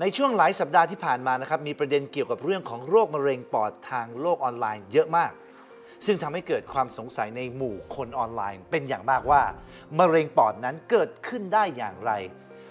ในช่วงหลายสัปดาห์ที่ผ่านมานะครับมีประเด็นเกี่ยวกับเรื่องของโรคมะเร็งปอดทางโลกออนไลน์เยอะมาก ซึ่งทำให้เกิดความสงสัยในหมู่คนออนไลน์ เป็นอย่างมากว่ามะเร็งปอดนั้นเกิดขึ้นได้อย่างไร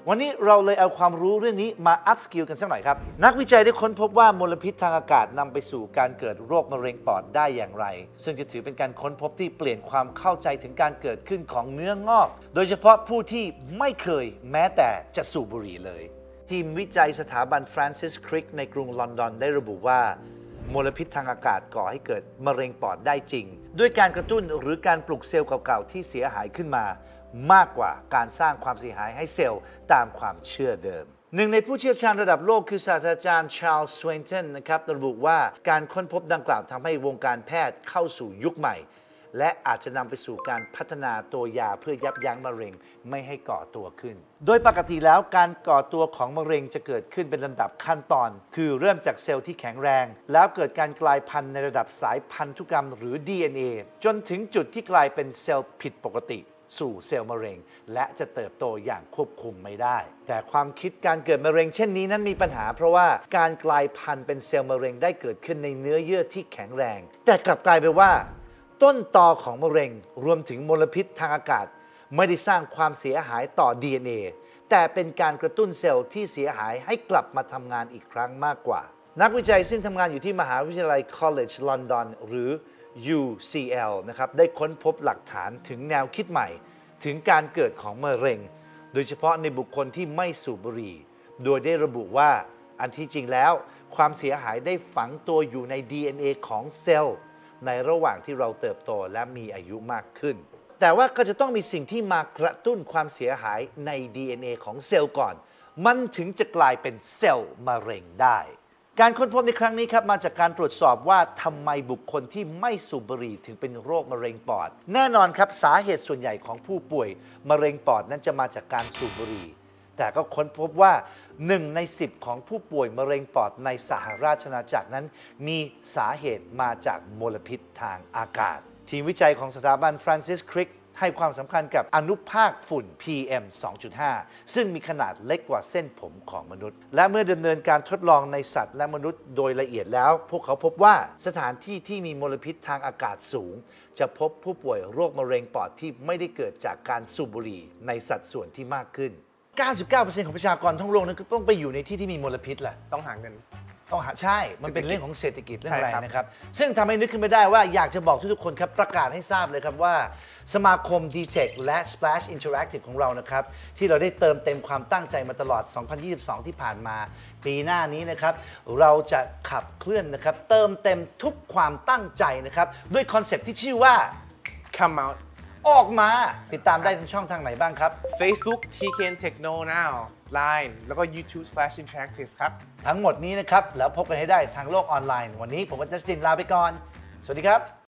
วันนี้เราเลยเอาความรู้เรื่องนี้มาอัพสกิลกันสักหน่อยครับ นักวิจัยได้ค้นพบว่ามลพิษทางอากาศนำไปสู่การเกิดโรคมะเร็งปอดได้อย่างไร ซึ่งจะถือเป็นการค้นพบที่เปลี่ยนความเข้าใจถึงการเกิดขึ้นของเนื้องอก โดยเฉพาะผู้ที่ไม่เคยแม้แต่จะสูบบุหรี่เลย ทีมวิจัยสถาบันฟรานซิสคริกในกรุงลอนดอนได้ระบุว่ามลพิษทางอากาศก่อให้เกิดมะเร็งปอดได้จริง ด้วยการกระตุ้นหรือการปลุกเซลล์เก่าๆ ที่เสียหายขึ้นมา มากกว่าการสร้างความเสียหายให้เซลล์ตามความเชื่อเดิม หนึ่งในผู้เชี่ยวชาญระดับโลกคือศาสตราจารย์ชาร์ลส์สเวนตันนะครับระบุว่าการค้นพบดังกล่าวทำให้วงการแพทย์เข้าสู่ยุคใหม่ และอาจจะนำไปสู่การพัฒนาตัวยาเพื่อยับยั้งมะเร็งไม่ให้ก่อตัวขึ้น โดยปกติแล้วการก่อตัวของมะเร็งจะเกิดขึ้นเป็นลำดับขั้นตอน คือเริ่มจากเซลล์ที่แข็งแรง แล้วเกิดการกลายพันธุ์ในระดับสายพันธุกรรมหรือ DNA จนถึงจุดที่กลายเป็นเซลล์ผิดปกติสู่เซลล์มะเร็ง และจะเติบโตอย่างควบคุมไม่ได้ แต่ความคิดการเกิดมะเร็งเช่นนี้นั้นมีปัญหา เพราะว่าการกลายพันธุ์เป็นเซลล์มะเร็งได้เกิดขึ้นในเนื้อเยื่อที่แข็งแรง แต่กลับกลายเป็นว่า ต้นตอของมะเร็งรวมถึงมลพิษทางอากาศ ไม่ได้สร้างความเสียหายต่อ DNA แต่เป็นการกระตุ้นเซลล์ที่เสียหายให้กลับมาทำงานอีกครั้งมากกว่า นักวิจัยซึ่งทำงานอยู่ที่มหาวิทยาลัย College London หรือ UCL นะครับได้ค้นพบหลักฐานถึงแนวคิดใหม่ ถึงการเกิดของมะเร็ง โดยเฉพาะในบุคคลที่ไม่สูบบุหรี่ โดยได้ระบุว่าอันที่จริงแล้ว ความเสียหายได้ฝังตัวอยู่ใน DNA ของเซลล์ ในระหว่างที่เราเติบโตและมีอายุมากขึ้น แต่ว่าก็จะต้องมีสิ่งที่มากระตุ้นความเสียหายใน DNA ของเซลล์ก่อน มันถึงจะกลายเป็นเซลล์มะเร็งได้ การค้นพบในครั้งนี้ครับมาจากการตรวจสอบว่าทำไมบุคคลที่ไม่สูบบุหรี่ถึงเป็นโรคมะเร็งปอด แน่นอนครับสาเหตุส่วนใหญ่ของผู้ป่วยมะเร็งปอดนั้นจะมาจากการสูบบุหรี่ แต่ก็ค้นพบว่า 1 ใน 10 ของผู้ป่วยมะเร็งปอดในสหราชอาณาจักรนั้น มีสาเหตุมาจากมลพิษทางอากาศ ทีมวิจัยของสถาบันฟรานซิสคริกให้ความสำคัญกับอนุภาคฝุ่น PM 2.5 ซึ่งมีขนาดเล็กกว่าเส้นผมของมนุษย์ และเมื่อดำเนินการทดลองในสัตว์และมนุษย์โดยละเอียดแล้ว พวกเขาพบว่าสถานที่ที่มีมลพิษทางอากาศสูง จะพบผู้ป่วยโรคมะเร็งปอดที่ไม่ได้เกิดจากการสูบบุหรี่ในสัดส่วนที่มากขึ้น 99%ของประชากรทั้งโลกนั้นก็ต้องไปอยู่ในที่ที่มีมลพิษแหละต้องหาเงิน ต้องหาใช่ มันเป็นเรื่องของเศรษฐกิจเรื่องอะไรใช่ครับ นะครับ ซึ่งทำให้นึกขึ้นไม่ได้ว่าอยากจะบอกทุกๆคนครับ ประกาศให้ทราบเลยครับว่า สมาคม d t e c h และ Splash Interactive ของเรานะครับ ที่เราได้เติมเต็มความตั้งใจมาตลอด 2022 ที่ผ่านมา ปีหน้านี้นะครับ เราจะขับเคลื่อนนะครับ เติมเต็มทุกความตั้งใจนะครับ ด้วยคอนเซปต์ที่ชื่อว่า come out ออกมา ติดตามได้ทางช่องทางไหนบ้างครับ Facebook TKN Techno Now Line แล้วก็ YouTube Splash Interactive ครับ ทั้งหมดนี้นะครับ แล้วพบกันให้ได้ทางโลกออนไลน์ วันนี้ผมกับจัสตินลาไปก่อน สวัสดีครับ